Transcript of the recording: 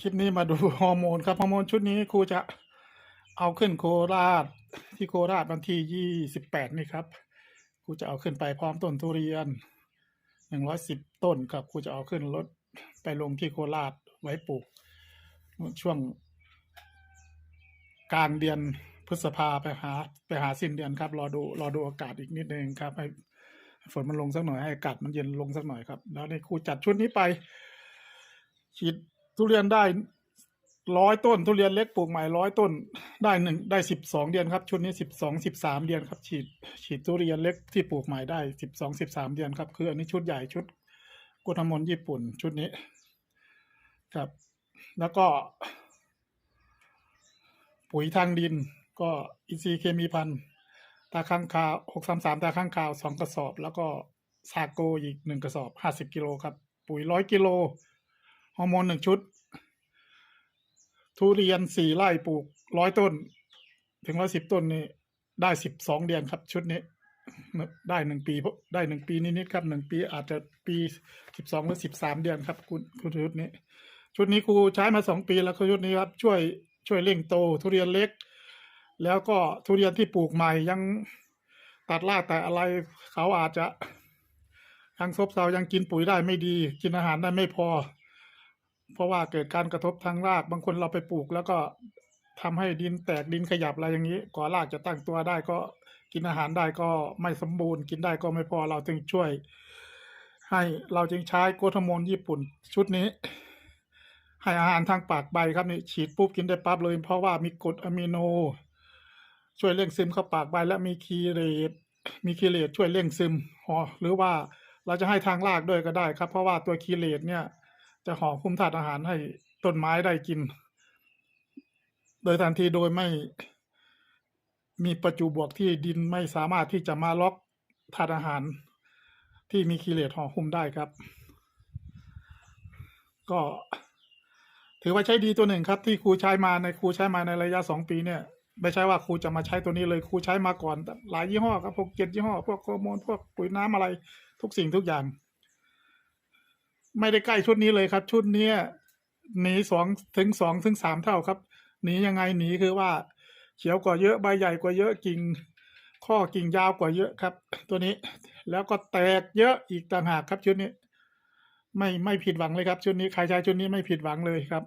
คลิปนี้มาดูฮอร์โมนครับฮอร์โมนชุดนี้ครูจะเอาขึ้นโคราชที่โคราชวันที่ยี่สิบแปดนี่ครับครูจะเอาขึ้นไปพร้อมต้นทุเรียนหนึ่งร้อยสิบต้นครับครูจะเอาขึ้นรถไปลงที่โคราชไว้ปลูก ช่วงกลางเดือนพฤษภาไปหาไปหาสิ้นเดือนครับ รอดูรอดูอากาศอีกนิดนึงครับ ให้ฝนมันลงสักหน่อยให้อากาศมันเย็นลงสักหน่อยครับ แล้วในครูจัดชุดนี้ไปฉีด ทุเรียนได้ร้อยต้น ทุเรียนเล็กปลูกใหม่ร้อยต้น ได้หนึ่งได้สิบสองเดือนครับ ชุดนี้สิบสองสิบสามเดือนครับ ฉีด ฉีดทุเรียนเล็กที่ปลูกใหม่ได้สิบสองสิบสามเดือนครับคืออันนี้ชุดใหญ่ชุดกุทมนญี่ปุ่นชุดนี้ ครับ แล้วก็ ปุ๋ยทางดิน ก็อินทรีย์เคมีพันตาข้างคาวหกสามสามตาข้างคาวสองกระสอบ แล้วก็ซาโกอีกหนึ่งกระสอบห้าสิบกิโลครับ ปุ๋ยร้อยกิโล ฮอร์โมนหนึ่งชุด ทุเรียนสี่ไร่ปลูกร้อยต้น ถึงร้อยสิบต้นนี่ได้สิบสองเดือนครับ ชุดนี้ได้หนึ่งปีได้หนึ่งปีนิดๆครับหนึ่งปีอาจจะปีสิบสองหรือสิบสามเดือนครับ คุณคุณชุดนี้ ชุดนี้ครูใช้มาสองปีแล้วคือชุดนี้ครับ ช่วยช่วยเร่งโต ทุเรียนเล็ก แล้วก็ทุเรียนที่ปลูกใหม่ยังตัดรากแต่อะไรเขาอาจจะยังซบเซายังกินปุ๋ยได้ไม่ดี กินอาหารได้ไม่พอ เพราะว่าเกิดการกระทบทางราก บางคนเราไปปลูก แล้วก็ทำให้ดินแตกดินขยับอะไรอย่างนี้ก่อรากจะตั้งตัวได้ก็กินอาหารได้ก็ไม่สมบูรณ์ กินได้ก็ไม่พอเราจึงช่วย ให้เราจึงใช้โกทโมนญี่ปุ่นชุดนี้ ให้อาหารทางปากใบครับนี่ฉีดปุ๊บกินได้ปั๊บเลย เพราะว่ามีกรดอะมิโน ช่วยเร่งซึมเข้าปากใบและมีคีเรตมีคีเรตช่วยเร่งซึมหอหรือว่าเราจะให้ทางรากด้วยก็ได้ครับ เพราะว่าตัวคีเรตเนี่ย จะห่อคุ้มธาตุอาหารให้ต้นไม้ได้กิน โดยทันทีโดยไม่มีประจุบวกที่ดินไม่สามารถที่จะมาล็อกธาตุอาหาร ที่มีคีเลตห่อหุ้มได้ครับ ก็ถือว่าใช้ดีตัวหนึ่งครับ ที่ครูใช้มาในครูใช้มาในระยะสองปีเนี่ยไม่ใช่ว่าครูจะมาใช้ตัวนี้เลยครูใช้มาก่อนหลายยี่ห้อครับพวกเจ็ดยี่ห้อพวกฮอโมนพวกปุ๋ยน้ำอะไรทุกสิ่งทุกอย่าง ไม่ได้ใกล้ชุดนี้เลยครับ ชุดเนี้ยหนีสองถึงสองถึงสามเท่าครับหนียังไงหนีคือว่าเขียวกว่าเยอะใบใหญ่กว่าเยอะกิ่งข้อกิ่งยาวกว่าเยอะครับ ตัวนี้แล้วก็แตกเยอะอีกต่างหากครับชุดนี้ ไม่ไม่ผิดหวังเลยครับ ชุดนี้ใครใช้ชุดนี้ไม่ผิดหวังเลยครับ